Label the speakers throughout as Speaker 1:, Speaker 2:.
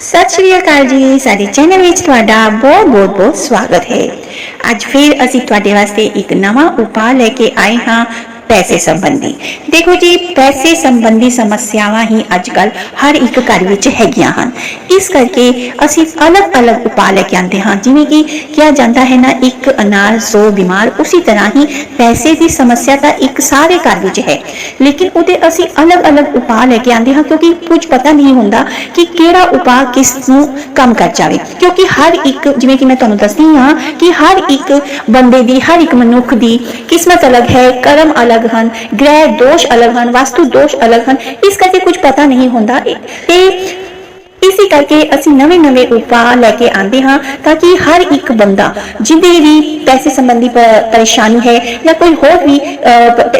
Speaker 1: ਸਤਿ ਸ਼੍ਰੀ ਅਕਾਲ ਜੀ, ਸਾਡੇ ਚੈਨਲ ਵਿੱਚ ਤੁਹਾਡਾ ਬਹੁਤ ਬਹੁਤ ਬਹੁਤ ਸਵਾਗਤ ਹੈ। ਅੱਜ ਫਿਰ ਅਸੀਂ ਤੁਹਾਡੇ ਵਾਸਤੇ ਇੱਕ ਨਵਾਂ ਉਪਾਅ ਲੈ ਕੇ ਆਏ ਹਾਂ ਪੈਸੇ ਸੰਬੰਧੀ। ਦੇਖੋ ਜੀ, ਪੈਸੇ ਸੰਬੰਧੀ ਸਮੱਸਿਆਵਾਂ ਹੀ ਅੱਜ ਅੱਜਕੱਲ ਹਰ ਇੱਕ ਘਰ ਵਿੱਚ ਹੈਗੀਆਂ ਹਨ। ਇਸ ਕਰਕੇ ਅਸੀਂ ਅਲੱਗ-ਅਲੱਗ ਉਪਾਅ ਲੈ ਕੇ ਆਉਂਦੇ ਹਾਂ। ਜਿਵੇਂ ਕਿ ਕਿਹਾ ਜਾਂਦਾ ਹੈ ਨਾ, ਇੱਕ ਅਨਾਰ ਸੌ ਬਿਮਾਰ, ਉਸੇ ਤਰ੍ਹਾਂ ਹੀ ਪੈਸੇ ਦੀ ਸਮੱਸਿਆ ਤਾਂ ਇੱਕ ਸਾਰੇ ਘਰ ਵਿੱਚ ਹੈ। ਲੇਕਿਨ ਉਹਦੇ ਅਸੀਂ ਅਲੱਗ-ਅਲੱਗ ਉਪਾਅ ਲੈ ਕੇ ਆਉਂਦੇ ਹਾਂ ਕਿਉਂਕਿ ਕੁਝ ਪਤਾ ਨਹੀਂ ਹੁੰਦਾ ਕਿ ਕਿਹੜਾ ਉਪਾਅ ਕਿਸ ਨੂੰ ਕੰਮ ਕਰ ਜਾਵੇ। ਕਿਉਂਕਿ ਹਰ ਇੱਕ, ਜਿਵੇਂ ਕਿ ਮੈਂ ਤੁਹਾਨੂੰ ਦੱਸਦੀ ਹਾਂ ਕਿ ਹਰ ਇੱਕ ਬੰਦੇ ਦੀ, ਹਰ ਇੱਕ ਮਨੁੱਖ ਦੀ ਕਿਸਮਤ ਅਲੱਗ ਹੈ, ਕਰਮ ਅਲੱਗ ਹਨ, ਗ੍ਰਹਿ ਦੋਸ਼ ਅਲੱਗ ਹਨ, ਵਾਸਤੂ ਦੋਸ਼ ਅਲੱਗ ਹਨ। ਇਸ ਕਰਕੇ ਕੁਝ ਪਤਾ ਨਹੀਂ ਹੁੰਦਾ। ਤੇ ਇਸੇ ਕਰਕੇ ਅਸੀਂ ਨਵੇਂ-ਨਵੇਂ ਉਪਾਅ ਲੈ ਕੇ ਆਉਂਦੇ ਹਾਂ ਤਾਂ ਕਿ ਹਰ ਇੱਕ ਬੰਦਾ ਜਿਹਦੇ ਵੀ ਪੈਸੇ ਸੰਬੰਧੀ ਪਰੇਸ਼ਾਨੀ ਹੈ ਜਾਂ ਕੋਈ ਹੋਰ ਵੀ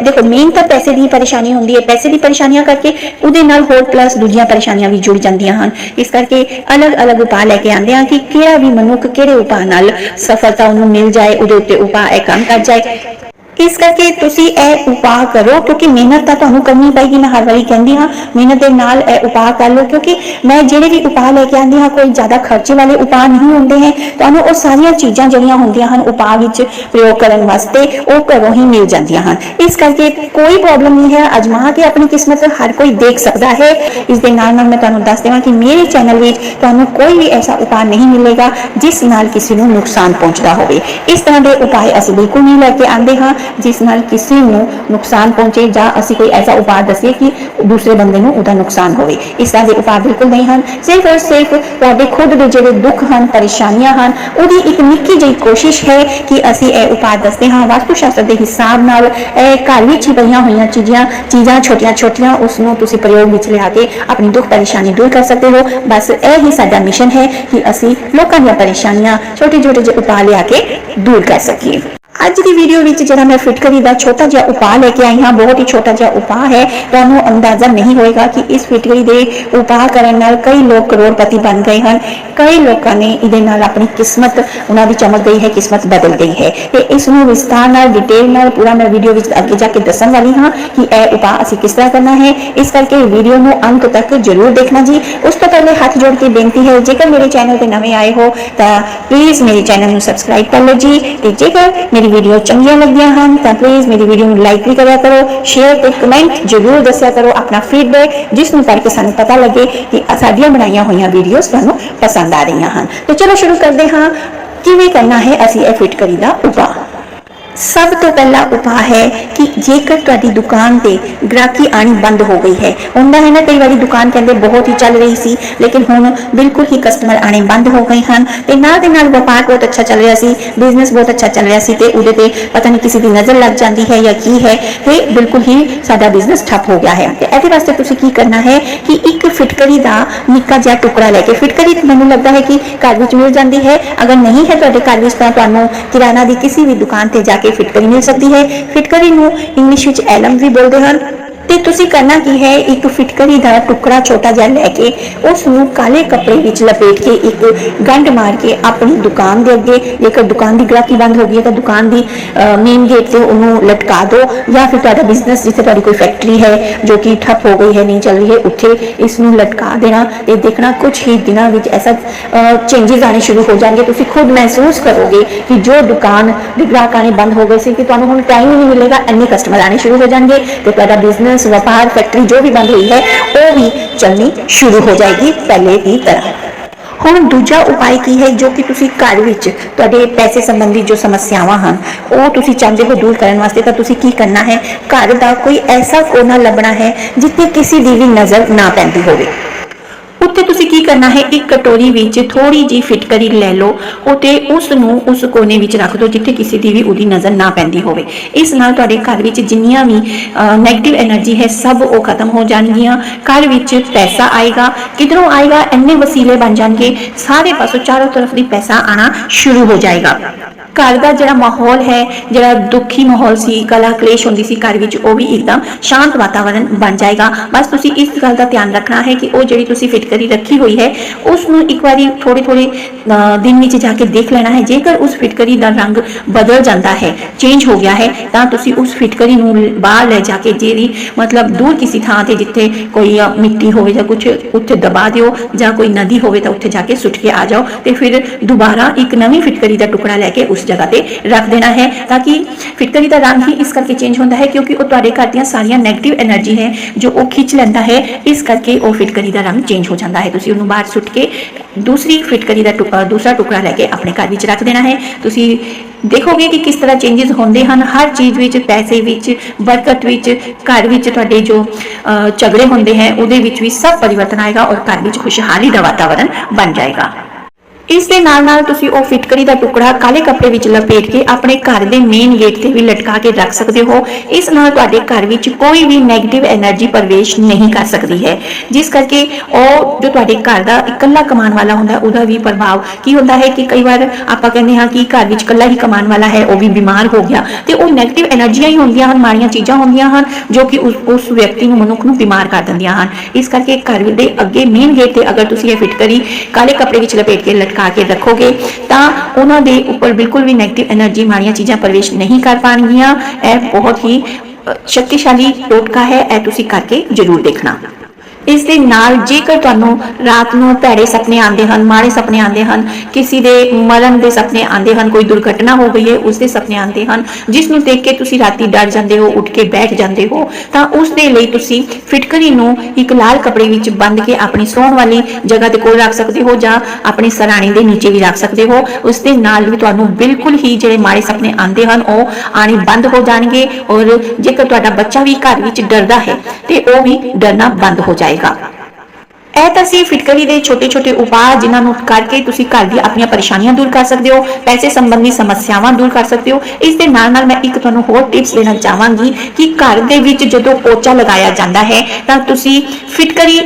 Speaker 1: ਦੇਖੋ ਮੇਨ ਤਾਂ ਪੈਸੇ ਦੀ ਪਰੇਸ਼ਾਨੀ ਹੁੰਦੀ ਹੈ। ਪੈਸੇ ਦੀ ਪਰੇਸ਼ਾਨੀਆਂ ਕਰਕੇ ਉਹਦੇ ਨਾਲ ਹੋਰ ਪਲੱਸ ਦੂਜੀਆਂ ਪਰੇਸ਼ਾਨੀਆਂ ਵੀ ਜੁੜ ਜਾਂਦੀਆਂ ਹਨ। ਇਸ ਕਰਕੇ ਅਲੱਗ-ਅਲੱਗ ਉਪਾਅ ਲੈ ਕੇ ਆਉਂਦੇ ਹਾਂ ਕਿ ਕਿਹੜਾ ਵੀ ਮਨੁੱਖ ਕਿਹੜੇ ਉਪਾਅ ਨਾਲ ਸਫਲਤਾ ਉਹਨੂੰ ਮਿਲ ਜਾਏ, ਉਹਦੇ ਉੱਤੇ ਉਪਾਅ ਇਹ ਕੰਮ ਕਰ ਜਾਏ। ਇਸ ਕਰਕੇ ਤੁਸੀਂ ਇਹ ਉਪਾਅ ਕਰੋ, ਕਿਉਂਕਿ ਮਿਹਨਤ ਤਾਂ ਤੁਹਾਨੂੰ ਕਰਨੀ ਪਏਗੀ ਮੈਂ ਹਰ ਵਾਰੀ ਕਹਿੰਦੀ ਹਾਂ, ਮਿਹਨਤ ਦੇ ਨਾਲ ਇਹ ਉਪਾਅ ਕਰ ਲਓ, ਕਿਉਂਕਿ ਮੈਂ ਜਿਹੜੇ ਵੀ ਉਪਾਅ ਲੈ ਕੇ ਆਉਂਦੀ ਹਾਂ, ਕੋਈ ਜ਼ਿਆਦਾ ਖਰਚੇ ਵਾਲੇ ਉਪਾਅ ਨਹੀਂ ਹੁੰਦੇ ਹੈ, ਤੁਹਾਨੂੰ ਉਹ ਸਾਰੀਆਂ ਚੀਜ਼ਾਂ ਜਿਹੜੀਆਂ ਹੁੰਦੀਆਂ ਹਨ ਉਪਾਅ ਵਿੱਚ ਪ੍ਰਯੋਗ ਕਰਨ ਵਾਸਤੇ, ਉਹ ਘਰੋਂ ਹੀ ਮਿਲ ਜਾਂਦੀਆਂ ਹਨ। ਇਸ ਕਰਕੇ ਕੋਈ ਪ੍ਰੋਬਲਮ ਨਹੀਂ ਹੈ, ਅਜਮਾ ਕੇ ਆਪਣੀ ਕਿਸਮਤ ਹਰ ਕੋਈ ਦੇਖ ਸਕਦਾ ਹੈ। ਇਸ ਦੇ ਨਾਲ ਨਾਲ ਮੈਂ ਤੁਹਾਨੂੰ ਦੱਸ ਦੇਵਾਂ ਕਿ ਮੇਰੇ ਚੈਨਲ ਵਿੱਚ ਤੁਹਾਨੂੰ ਕੋਈ ਵੀ ਐਸਾ ਉਪਾਅ ਨਹੀਂ ਮਿਲੇਗਾ, ਜਿਸ ਨਾਲ ਕਿਸੇ ਨੂੰ ਨੁਕਸਾਨ ਪਹੁੰਚਦਾ ਹੋਵੇ। ਇਸ ਤਰ੍ਹਾਂ ਦੇ ਉਪਾਅ ਅਸੀਂ ਬਿਲਕੁਲ ਨਹੀਂ ਲੈ ਕੇ ਆਉਂਦੇ ਹਾਂ। ਜਿਸ ਨਾਲ ਕਿਸੇ ਨੂੰ ਨੁਕਸਾਨ ਪਹੁੰਚੇ ਜਾਂ ਅਸੀਂ ਕੋਈ ਐਸਾ ਉਪਾਅ ਦੱਸੀਏ ਕਿ ਦੂਸਰੇ ਬੰਦੇ ਨੂੰ ਉਹਦਾ ਨੁਕਸਾਨ ਹੋਵੇ ਇਸ ਤਰ੍ਹਾਂ ਦੇ ਉਪਾਅ ਬਿਲਕੁਲ ਨਹੀਂ ਹਨ ਸਿਰਫ ਔਰ ਸਿਰਫ ਤੁਹਾਡੇ ਖੁਦ ਦੇ ਜਿਹੜੇ ਦੁੱਖ ਹਨ ਪਰੇਸ਼ਾਨੀਆਂ ਹਨ ਉਹਦੀ ਇੱਕ ਨਿੱਕੀ ਜਿਹੀ ਕੋਸ਼ਿਸ਼ ਹੈ ਕਿ ਅਸੀਂ ਇਹ ਉਪਾਅ ਦੱਸਦੇ ਹਾਂ ਵਾਸਤੂ ਸ਼ਾਸਤਰ ਦੇ ਹਿਸਾਬ ਨਾਲ ਇਹ ਘਰ ਵਿੱਚ ਹੀ ਪਈਆਂ ਹੋਈਆਂ ਚੀਜ਼ਾਂ ਚੀਜ਼ਾਂ ਛੋਟੀਆਂ ਛੋਟੀਆਂ ਉਸ ਨੂੰ ਤੁਸੀਂ ਪ੍ਰਯੋਗ ਵਿੱਚ ਲਿਆ ਕੇ ਆਪਣੀ ਦੁੱਖ ਪਰੇਸ਼ਾਨੀ ਦੂਰ ਕਰ ਸਕਦੇ ਹੋ ਬਸ ਇਹ ਹੀ ਸਾਡਾ ਮਿਸ਼ਨ ਹੈ ਕਿ ਅਸੀਂ ਲੋਕਾਂ ਦੀਆਂ ਪਰੇਸ਼ਾਨੀਆਂ ਛੋਟੇ ਛੋਟੇ ਜਿਹੇ ਉਪਾਅ ਲਿਆ ਕੇ ਦੂਰ ਕਰ ਸਕੀਏ ਅੱਜ ਦੀ ਵੀਡੀਓ ਵਿੱਚ ਜਿਹੜਾ ਮੈਂ ਫਿਟਕਰੀ ਦਾ ਛੋਟਾ ਜਿਹਾ ਉਪਾਅ ਲੈ ਕੇ ਆਈ ਹਾਂ, ਬਹੁਤ ਹੀ ਛੋਟਾ ਜਿਹਾ ਉਪਾਅ ਹੈ, ਤੁਹਾਨੂੰ ਅੰਦਾਜ਼ਾ ਨਹੀਂ ਹੋਏਗਾ ਕਿ ਇਸ ਫਿਟਕਰੀ ਦੇ ਉਪਾਅ ਕਰਨ ਨਾਲ ਕਈ ਲੋਕ ਕਰੋੜਪਤੀ ਬਣ ਗਏ ਹਨ। ਕਈ ਲੋਕਾਂ ਨੇ ਇਹਦੇ ਨਾਲ ਆਪਣੀ ਕਿਸਮਤ, ਉਹਨਾਂ ਦੀ ਚਮਕ ਗਈ ਹੈ, ਕਿਸਮਤ ਬਦਲ ਗਈ ਹੈ। ਤੇ ਇਸ ਨੂੰ ਵਿਸਤਾਰ ਨਾਲ ਡਿਟੇਲ ਨਾਲ ਪੂਰਾ ਮੈਂ ਵੀਡੀਓ ਵਿੱਚ ਅੱਗੇ ਜਾ ਕੇ ਦੱਸਣ ਵਾਲੀ ਹਾਂ ਕਿ ਇਹ ਉਪਾਅ ਅਸੀਂ ਕਿਸ ਤਰ੍ਹਾਂ ਕਰਨਾ ਹੈ। ਇਸ ਕਰਕੇ ਵੀਡੀਓ ਨੂੰ ਅੰਤ ਤੱਕ ਜ਼ਰੂਰ ਦੇਖਣਾ ਜੀ। ਉਸ ਤੋਂ ਪਹਿਲੇ ਹੱਥ ਜੋੜ ਕੇ ਬੇਨਤੀ ਹੈ, ਜੇਕਰ ਮੇਰੇ ਚੈਨਲ ਤੇ ਨਵੇਂ ਆਏ ਹੋ, ਤਾਂ ਪਲੀਜ਼ ਮੇਰੇ ਚੈਨਲ ਨੂੰ ਸਬਸਕ੍ਰਾਈਬ ਕਰ ਲਓ ਜੀ। ਤੇ ਜੇਕਰ ਮੇਰੀ ਵੀਡੀਓ ਚੰਗੀਆਂ ਲੱਗੀਆਂ ਹਨ, ਤਾਂ ਪਲੀਜ਼ ਮੇਰੀ ਵੀਡੀਓ ਨੂੰ ਲਾਈਕ ਵੀ ਕਰਿਆ ਕਰੋ ਸ਼ੇਅਰ ਤੇ ਕਮੈਂਟ ਜ਼ਰੂਰ ਦੱਸਿਆ ਕਰੋ ਆਪਣਾ ਫੀਡਬੈਕ ਜਿਸ ਨੂੰ ਪੜ੍ਹ ਸਾਨੂੰ ਪਤਾ ਲੱਗੇ ਕਿ ਸਾਡੀਆਂ ਬਣਾਈਆਂ ਹੋਈਆਂ ਵੀਡੀਓਜ਼ ਤੁਹਾਨੂੰ ਪਸੰਦ ਆ ਰਹੀਆਂ ਹਨ। ਤੇ ਚਲੋ ਸ਼ੁਰੂ ਕਰਦੇ ਹਾਂ, ਕਿਵੇਂ ਕਰਨਾ ਹੈ ਅਸੀਂ ਇਹ ਫਿਟ ਕਰੀ ਦਾ ਉਪਾਅ? ਸਭ ਤੋਂ ਪਹਿਲਾ ਉਪਾਅ ਹੈ ਕਿ ਜੇਕਰ ਤੁਹਾਡੀ ਦੁਕਾਨ ਤੇ ਗ੍ਰਾਹਕੀ ਆਣੀ ਬੰਦ ਹੋ ਗਈ ਹੈ। ਹੁੰਦਾ ਹੈ ਨਾ, ਕਈ ਵਾਰੀ ਦੁਕਾਨ ਕਹਿੰਦੇ ਬਹੁਤ ਹੀ ਚੱਲ ਰਹੀ ਸੀ, ਲੇਕਿਨ ਹੁਣ ਬਿਲਕੁਲ ਹੀ ਕਸਟਮਰ ਆਣੇ ਬੰਦ ਹੋ ਗਏ ਹਨ ਤੇ ਨਾਲ ਦੇ ਨਾਲ ਵਪਾਰ ਬਹੁਤ ਅੱਛਾ ਚੱਲ ਰਿਹਾ ਸੀ ਬਿਜ਼ਨਸ ਬਹੁਤ ਅੱਛਾ ਚੱਲ ਰਿਹਾ ਸੀ ਤੇ ਉਹਦੇ ਤੇ ਪਤਾ ਨਹੀਂ ਕਿਸੇ ਦੀ ਨਜ਼ਰ ਲੱਗ ਜਾਂਦੀ ਹੈ ਜਾਂ ਕੀ ਹੈ ਤੇ ਬਿਲਕੁਲ ਹੀ ਸਾਡਾ ਬਿਜ਼ਨਸ ਠੱਪ ਹੋ ਗਿਆ ਹੈ। ਤੇ ਇਹਦੇ ਵਾਸਤੇ ਤੁਸੀਂ ਕੀ ਕਰਨਾ ਹੈ ਕਿ ਇੱਕ ਫਿਟਕਰੀ ਦਾ ਨਿੱਕਾ ਜਿਹਾ ਟੁਕੜਾ ਲੈ ਕੇ, ਫਿਟਕਰੀ ਤਾਂ ਮੈਨੂੰ ਲੱਗਦਾ ਹੈ ਕਿ ਘਰ ਵਿੱਚ ਮਿਲ ਜਾਂਦੀ ਹੈ। ਅਗਰ ਨਹੀਂ ਹੈ ਤੁਹਾਡੇ ਘਰ ਵਿੱਚ ਤਾਂ ਤੁਹਾਨੂੰ ਕਿਰਾਣਾ ਦੀ ਕਿਸੇ ਵੀ ਦੁਕਾਨ ਤੇ ਜਾ ਕੇ ਫਿਟਕਰੀ ਮਿਲ ਸਕਦੀ ਹੈ। ਫਿਟਕਰੀ ਨੂੰ ਇੰਗਲਿਸ਼ ਵਿੱਚ ਐਲਮ ਵੀ ਬੋਲਦੇ ਹਨ। ਤੇ ਤੁਸੀਂ ਕਰਨਾ ਕੀ ਹੈ? ਇੱਕ ਫਿਟਕਰੀ ਦਾ ਟੁਕੜਾ ਛੋਟਾ ਜਿਹਾ ਲੈ ਕੇ ਉਸ ਨੂੰ ਕਾਲੇ ਕੱਪੜੇ ਵਿੱਚ ਲਪੇਟ ਕੇ ਇੱਕ ਗੰਢ ਮਾਰ ਕੇ ਆਪਣੀ ਦੁਕਾਨ ਦੇ ਅੱਗੇ, ਜੇਕਰ ਦੁਕਾਨ ਦੀ ਗ੍ਰਾਹਕੀ ਬੰਦ ਹੋ ਗਈ ਹੈ ਤਾਂ ਦੁਕਾਨ ਦੀ ਮੇਨ ਗੇਟ ਤੇ ਉਹਨੂੰ ਲਟਕਾ ਦਿਓ ਜਾਂ ਫਿਰ ਤੁਹਾਡਾ ਬਿਜ਼ਨਸ ਜਿੱਥੇ ਤੁਹਾਡੀ ਕੋਈ ਫੈਕਟਰੀ ਹੈ ਜੋ ਕਿ ਠੱਪ ਹੋ ਗਈ ਹੈ, ਨਹੀਂ ਚੱਲ ਰਹੀ ਹੈ, ਉੱਥੇ ਇਸ ਨੂੰ ਲਟਕਾ ਦੇਣਾ ਤੇ ਦੇਖਣਾ ਕੁਝ ਹੀ ਦਿਨਾਂ ਵਿੱਚ ਐਸਾ ਚੇਂਜਸ ਆਣੇ ਸ਼ੁਰੂ ਹੋ ਜਾਣਗੇ। ਤੁਸੀਂ ਖੁਦ ਮਹਿਸੂਸ ਕਰੋਗੇ ਕਿ ਜੋ ਦੁਕਾਨ ਦੇ ਗ੍ਰਾਹਕ ਆਣੇ ਬੰਦ ਹੋ ਗਏ ਸੀ, ਕਿ ਤੁਹਾਨੂੰ ਹੁਣ ਟਾਈਮ ਹੀ ਨਹੀਂ ਮਿਲੇਗਾ, ਇੰਨੇ ਕਸਟਮਰ ਆਣੇ ਸ਼ੁਰੂ ਹੋ ਜਾਣਗੇ ਤੇ ਤੁਹਾਡਾ ਬਿਜ਼ਨਸ ਵਪਾਰ ਫੈਕਟਰੀ ਜੋ ਵੀ ਬੰਦ ਹੋਈ ਹੈ, ਉਹ ਵੀ ਚੱਲਣੀ ਸ਼ੁਰੂ ਹੋ ਜਾਏਗੀ ਪਹਿਲੇ ਦੀ ਤਰ੍ਹਾਂ। ਹੁਣ ਦੂਜਾ ਉਪਾਅ ਕੀ ਹੈ, ਜੋ ਕਿ ਤੁਸੀਂ ਘਰ ਵਿੱਚ ਤੁਹਾਡੇ ਪੈਸੇ ਸੰਬੰਧੀ ਜੋ ਸਮੱਸਿਆਵਾਂ ਹਨ, ਉਹ ਤੁਸੀਂ ਚਾਹੁੰਦੇ ਹੋ ਦੂਰ ਕਰਨ ਵਾਸਤੇ, ਤਾਂ ਤੁਸੀਂ ਕੀ ਕਰਨਾ ਹੈ? ਘਰ ਦਾ ਕੋਈ ਐਸਾ ਕੋਨਾ ਲੱਭਣਾ ਹੈ, ਜਿੱਥੇ ਕਿਸੇ ਦੀ ਵੀ ਨਜ਼ਰ ਨਾ ਪੈਂਦੀ ਹੋਵੇ। ਉੱਥੇ ਤੁਸੀਂ ਕੀ ਕਰਨਾ ਹੈ? ਇੱਕ ਕਟੋਰੀ ਵਿੱਚ ਥੋੜੀ ਜੀ ਫਿਟਕਰੀ ਲੈ ਲਓ ਉਤੇ ਉਸ ਨੂੰ ਉਸ ਕੋਨੇ ਵਿੱਚ ਰੱਖ ਦਿਓ ਜਿੱਥੇ ਕਿਸੇ ਦੀ ਵੀ ਉਹਦੀ ਨਜ਼ਰ ਨਾ ਪੈਂਦੀ ਹੋਵੇ। ਇਸ ਨਾਲ ਤੁਹਾਡੇ ਘਰ ਵਿੱਚ ਜਿੰਨੀਆਂ ਵੀ 네ਗੇਟਿਵ એનર્ਜੀ ਹੈ, ਸਭ ਉਹ ਖਤਮ ਹੋ ਜਾਣਗੀਆਂ। ਘਰ ਵਿੱਚ ਪੈਸਾ ਆਏਗਾ, ਕਿਧਰੋਂ ਆਏਗਾ? ਐਨੇ ਵਸੀਲੇ ਬਣ ਜਾਣਗੇ। ਸਾਰੇ ਪਾਸੋਂ ਚਾਰੋਂ ਤਰਫ ਦੀ ਪੈਸਾ ਆਣਾ ਸ਼ੁਰੂ ਹੋ ਜਾਏਗਾ। ਘਰ ਦਾ ਜਿਹੜਾ ਮਾਹੌਲ ਹੈ, ਜਿਹੜਾ ਦੁਖੀ ਮਾਹੌਲ ਸੀ, ਕਲਾ ਕਲੇਸ਼ ਹੁੰਦੀ ਸੀ ਘਰ ਵਿੱਚ, ਉਹ ਵੀ ਇੱਕਦਮ ਸ਼ਾਂਤ ਵਾਤਾਵਰਣ ਬਣ ਜਾਏਗਾ। ਬਸ ਤੁਸੀਂ ਇਸ ਗੱਲ ਦਾ ਧਿਆਨ ਰੱਖਣਾ ਹੈ ਕਿ ਉਹ ਜਿਹੜੀ ਤੁਸੀਂ ਫਿਟਕਰੀ ਰੱਖੀ ਹੋਈ ਹੈ ਉਸ ਨੂੰ ਇੱਕ ਵਾਰੀ ਥੋੜੇ ਥੋੜੇ ਦਿਨ ਵਿੱਚ ਜਾ ਕੇ ਦੇਖ ਲੈਣਾ ਹੈ। ਜੇਕਰ ਉਸ ਫਿਟਕਰੀ ਦਾ ਰੰਗ ਬਦਲ ਜਾਂਦਾ ਹੈ ਚੇਂਜ ਹੋ ਗਿਆ ਹੈ, ਤਾਂ ਤੁਸੀਂ ਉਸ ਫਿਟਕਰੀ ਨੂੰ ਬਾਹਰ ਲੈ ਜਾ ਕੇ ਜਿਹੜੀ ਮਤਲਬ ਦੂਰ ਕਿਸੇ ਥਾਂ ਤੇ ਜਿੱਥੇ ਕੋਈ ਮਿੱਟੀ ਹੋਵੇ ਜਾਂ ਕੁਝ ਉੱਥੇ ਦਬਾ ਦਿਓ ਜਾਂ ਕੋਈ ਨਦੀ ਹੋਵੇ ਤਾਂ ਉੱਥੇ ਜਾ ਕੇ ਸੁੱਟ ਕੇ ਆ ਜਾਓ ਤੇ ਫਿਰ ਦੁਬਾਰਾ ਇੱਕ ਨਵੀਂ ਫਿਟਕਰੀ ਦਾ ਟੁਕੜਾ ਲੈ ਕੇ ਉਸ जगह पर रख देना है, ताकि फिटकरी का रंग ही इस करके चेंज होता है, क्योंकि वो तेरे घर दारिया नैगेटिव एनर्जी है, जो वह खिंच लेंदा है, इस करके वह फिटकरी का रंग चेंज हो जाता है। तो तुम्हें बाहर सुट के दूसरी फिटकरी का टुक, दूसरा टुकड़ा लैके अपने घर में रख देना है। तो तुम देखोगे कि किस तरह चेंजेस होंगे हर चीज़ में पैसे बरकत घर जो झगड़े होंगे हैं वो भी सब परिवर्तन आएगा और घर में खुशहाली का वातावरण बन जाएगा। ਇਸ ਦੇ ਨਾਲ ਨਾਲ ਤੁਸੀਂ ਉਹ ਫਿਟਕਰੀ ਦਾ ਟੁਕੜਾ ਕਾਲੇ ਕੱਪੜੇ ਵਿੱਚ ਲਪੇਟ ਕੇ ਆਪਣੇ ਘਰ ਦੇ ਮੇਨ ਗੇਟ ਤੇ ਵੀ ਲਟਕਾ ਕੇ ਰੱਖ ਸਕਦੇ ਹੋ। ਇਸ ਨਾਲ ਤੁਹਾਡੇ ਘਰ ਵਿੱਚ ਕੋਈ ਵੀ 네ਗੇਟਿਵ એનર્ਜੀ ਪ੍ਰਵੇਸ਼ ਨਹੀਂ ਕਰ ਸਕਦੀ ਹੈ। ਜਿਸ ਕਰਕੇ ਉਹ ਜੋ ਤੁਹਾਡੇ ਘਰ ਦਾ ਇਕੱਲਾ ਕਮਾਉਣ ਵਾਲਾ ਹੁੰਦਾ, ਉਹਦਾ ਵੀ ਪ੍ਰਭਾਵ ਕੀ ਹੁੰਦਾ ਹੈ ਕਿ ਕਈ ਵਾਰ ਆਪਾਂ ਕਹਿੰਦੇ ਹਾਂ ਕਿ ਘਰ ਵਿੱਚ ਇਕੱਲਾ ਹੀ ਕਮਾਉਣ ਵਾਲਾ ਹੈ, ਉਹ ਵੀ ਬਿਮਾਰ ਹੋ ਗਿਆ। ਤੇ ਉਹ 네ਗੇਟਿਵ એનર્ਜੀਆਂ ਹੀ ਹੁੰਦੀਆਂ ਹਨ, ਮਾੜੀਆਂ ਚੀਜ਼ਾਂ ਹੁੰਦੀਆਂ ਹਨ, ਜੋ ਕਿ ਉਸ ਵਿਅਕਤੀ ਨੂੰ ਮਨੁੱਖ ਨੂੰ ਬਿਮਾਰ ਕਰ ਦਿੰਦੀਆਂ ਹਨ। ਇਸ ਕਰਕੇ ਘਰ ਦੇ ਅੱਗੇ ਮੇਨ ਗੇਟ ਤੇ ਅਗਰ ਤੁਸੀਂ ਇਹ ਫਿਟਕਰੀ ਕਾਲੇ ਕੱਪੜੇ ਵਿੱਚ ਲਪੇਟ ਕੇ ਲਟਕਾ ਲਟਕਾ ਕੇ ਰੱਖੋਗੇ, ਤਾਂ ਉਹਨਾਂ ਦੇ ਉੱਪਰ ਬਿਲਕੁਲ ਵੀ 네ਗੇਟਿਵ એનર્ਜੀ ਮਾੜੀਆਂ ਚੀਜ਼ਾਂ ਪ੍ਰਵੇਸ਼ ਨਹੀਂ ਕਰ ਪਾਣਗੀਆਂ। ਇਹ ਬਹੁਤ ਹੀ ਸ਼ਕਤੀਸ਼ਾਲੀ ਟੋਟਕਾ ਹੈ, ਇਹ ਤੁਸੀਂ ਕਰਕੇ ਜ਼ਰੂਰ ਦੇਖਣਾ। ਇਸ ਦੇ ਨਾਲ ਜੇਕਰ ਤੁਹਾਨੂੰ ਰਾਤ ਨੂੰ ਭੈੜੇ ਸੁਪਨੇ ਆਉਂਦੇ ਹਨ, ਮਾੜੇ ਸੁਪਨੇ ਆਉਂਦੇ ਹਨ, ਕਿਸੇ ਦੇ ਮਰਨ ਦੇ ਸੁਪਨੇ ਆਉਂਦੇ ਹਨ, ਕੋਈ ਦੁਰਘਟਨਾ ਹੋ ਗਈ ਹੈ, ਉਸ ਦੇ ਸੁਪਨੇ ਆਉਂਦੇ ਹਨ, ਜਿਸ ਨੂੰ ਦੇਖ ਕੇ ਤੁਸੀਂ ਰਾਤੀ ਡਰ ਜਾਂਦੇ ਹੋ, ਉੱਠ ਕੇ ਬੈਠ ਜਾਂਦੇ ਹੋ, ਤਾਂ ਉਸ ਦੇ ਲਈ ਤੁਸੀਂ ਫਿਟਕਰੀ ਨੂੰ ਇੱਕ ਲਾਲ ਕੱਪੜੇ ਵਿੱਚ ਬੰਦ ਕੇ ਆਪਣੀ ਸੌਣ ਵਾਲੀ ਜਗ੍ਹਾ ਦੇ ਕੋਲ ਰੱਖ ਸਕਦੇ ਹੋ ਜਾਂ ਆਪਣੀ ਸਰਾਣੀ ਦੇ ਨੀਚੇ ਵੀ ਰੱਖ ਸਕਦੇ ਹੋ। ਉਸ ਦੇ ਨਾਲ ਵੀ ਤੁਹਾਨੂੰ ਬਿਲਕੁਲ ਹੀ ਜਿਹੜੇ ਮਾੜੇ ਸੁਪਨੇ ਆਉਂਦੇ ਹਨ, ਉਹ ਆਣੇ ਬੰਦ ਹੋ ਜਾਣਗੇ ਔਰ ਜੇਕਰ ਤੁਹਾਡਾ ਬੱਚਾ ਵੀ ਘਰ ਵਿੱਚ ਡਰਦਾ ਹੈ, ਤੇ ਉਹ ਵੀ ਡਰਨਾ ਬੰਦ ਹੋ ਜਾਏਗਾ ਇਹ ਤਾਂ ਸੀ ਫਿਟਕਰੀ ਦੇ ਛੋਟੇ-ਛੋਟੇ ਉਪਾਅ ਜਿਨ੍ਹਾਂ ਨੂੰ ਕਰਕੇ ਤੁਸੀਂ ਘਰ ਦੀ ਆਪਣੀਆਂ ਪਰੇਸ਼ਾਨੀਆਂ ਦੂਰ ਕਰ ਸਕਦੇ ਹੋ, ਪੈਸੇ ਸੰਬੰਧੀ ਸਮੱਸਿਆਵਾਂ ਦੂਰ ਕਰ ਸਕਦੇ ਹੋ। ਇਸ ਦੇ ਨਾਲ-ਨਾਲ ਮੈਂ ਇੱਕ ਤੁਹਾਨੂੰ ਹੋਰ ਟਿਪਸ ਦੇਣਾ ਚਾਹਾਂਗੀ ਕਿ ਘਰ ਦੇ ਵਿੱਚ ਜਦੋਂ ਪੋਚਾ ਲਗਾਇਆ ਜਾਂਦਾ ਹੈ, ਤਾਂ ਤੁਸੀਂ ਫਿਟਕਰੀ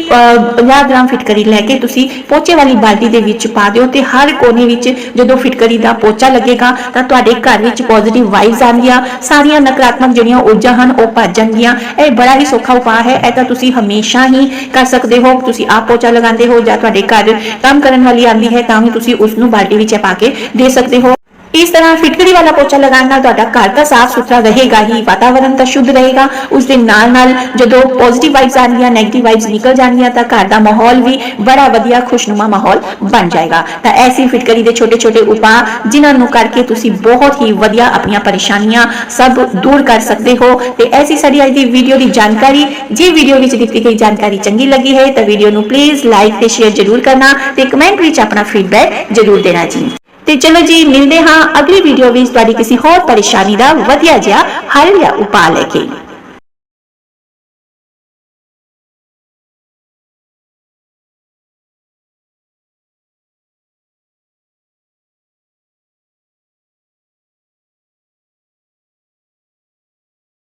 Speaker 1: 50 ਗ੍ਰਾਮ ਫਿਟਕਰੀ ਲੈ ਕੇ ਤੁਸੀਂ ਪੋਚੇ ਵਾਲੀ ਬਾਲਟੀ ਦੇ ਵਿੱਚ ਪਾ ਦਿਓ ਤੇ ਹਰ ਕੋਨੇ ਵਿੱਚ ਜਦੋਂ ਫਿਟਕਰੀ ਦਾ ਪੋਚਾ ਲੱਗੇਗਾ, ਤਾਂ ਤੁਹਾਡੇ ਘਰ ਵਿੱਚ ਪੋਜ਼ਿਟਿਵ ਵਾਈਬਸ ਆਉਣਗੀਆਂ, ਸਾਰੀਆਂ ਨਕਾਰਾਤਮਕ ਜਿਹੜੀਆਂ ਊਰਜਾ ਹਨ ਉਹ ਭੱਜ ਜਾਣਗੀਆਂ। ਇਹ ਬੜਾ ਹੀ ਸੌਖਾ ਉਪਾਅ ਹੈ, ਇਹ ਤਾਂ ਤੁਸੀਂ ਹਮੇਸ਼ਾ ਹੀ ਕਰ ਸਕਦੇ ਹੋ, ਤੁਸੀਂ ਆਪ ਪੋਚਾ ਲਗਾਉਂਦੇ ਹੋ ਜਾਂ ਤੁਹਾਡੇ ਘਰ। ਕੰਮ ਕਰਨ ਵਾਲੀ ਆਉਂਦੀ ਹੈ ਤਾਂ ਵੀ ਤੁਸੀਂ ਉਸ ਨੂੰ ਬਾਲਟੀ ਵਿੱਚ ਪਾ ਕੇ ਦੇ ਸਕਦੇ ਹੋ। ਇਸ ਤਰ੍ਹਾਂ ਫਿਟਕਰੀ ਵਾਲਾ ਪੋਚਾ ਲਗਾਉਣ ਨਾਲ ਤੁਹਾਡਾ ਘਰ ਤਾਂ ਸਾਫ਼ ਸੁਥਰਾ ਰਹੇਗਾ ਹੀ, ਵਾਤਾਵਰਣ ਤਾਂ ਸ਼ੁੱਧ ਰਹੇਗਾ। ਉਸ ਦੇ ਨਾਲ ਨਾਲ ਜਦੋਂ ਪੋਜ਼ਿਟਿਵ ਵਾਈਬਸ ਆਣਗੀਆਂ ਨੈਗੇਟਿਵ ਵਾਈਬਸ ਨਿਕਲ ਜਾਣਗੀਆਂ, ਤਾਂ ਘਰ ਦਾ ਮਾਹੌਲ ਵੀ ਬੜਾ ਵਧੀਆ, ਖੁਸ਼ਨੁਮਾ ਮਾਹੌਲ ਬਣ ਜਾਏਗਾ। ਤਾਂ ਐਸੀ ਫਿਟਕਰੀ ਦੇ ਛੋਟੇ ਛੋਟੇ ਉਪਾਅ, ਜਿਨ੍ਹਾਂ ਨੂੰ ਕਰਕੇ ਤੁਸੀਂ ਬਹੁਤ ਹੀ ਵਧੀਆ ਆਪਣੀਆਂ ਪਰੇਸ਼ਾਨੀਆਂ ਸਭ ਦੂਰ ਕਰ ਸਕਦੇ ਹੋ। ਤੇ ਐਸੀ ਸਾਡੀ ਅੱਜ ਦੀ ਵੀਡੀਓ ਦੀ ਜਾਣਕਾਰੀ, ਜੇ ਵੀਡੀਓ ਵਿੱਚ ਦਿੱਤੀ ਗਈ ਜਾਣਕਾਰੀ ਚੰਗੀ ਲੱਗੀ ਹੈ, ਤਾਂ ਵੀਡੀਓ ਨੂੰ ਪਲੀਜ਼ ਲਾਈਕ ਤੇ ਸ਼ੇਅਰ ਜ਼ਰੂਰ ਕਰਨਾ ਤੇ ਕਮੈਂਟ ਵਿੱਚ ਆਪਣਾ ਫੀਡਬੈਕ ਜ਼ਰੂਰ ਦੇਣਾ ਜੀ। ਤੇ ਚਲੋ ਜੀ, ਮਿਲਦੇ ਹਾਂ ਅਗਲੀ ਵੀਡੀਓ ਵਿੱਚ। ਤੁਹਾਡੀ ਕਿਸੇ ਹੋਰ ਪਰੇਸ਼ਾਨੀ ਦਾ ਵਧੀਆ ਜਿਹਾ ਹੱਲ ਜਾਂ ਉਪਾਅ ਲੈ ਕੇ।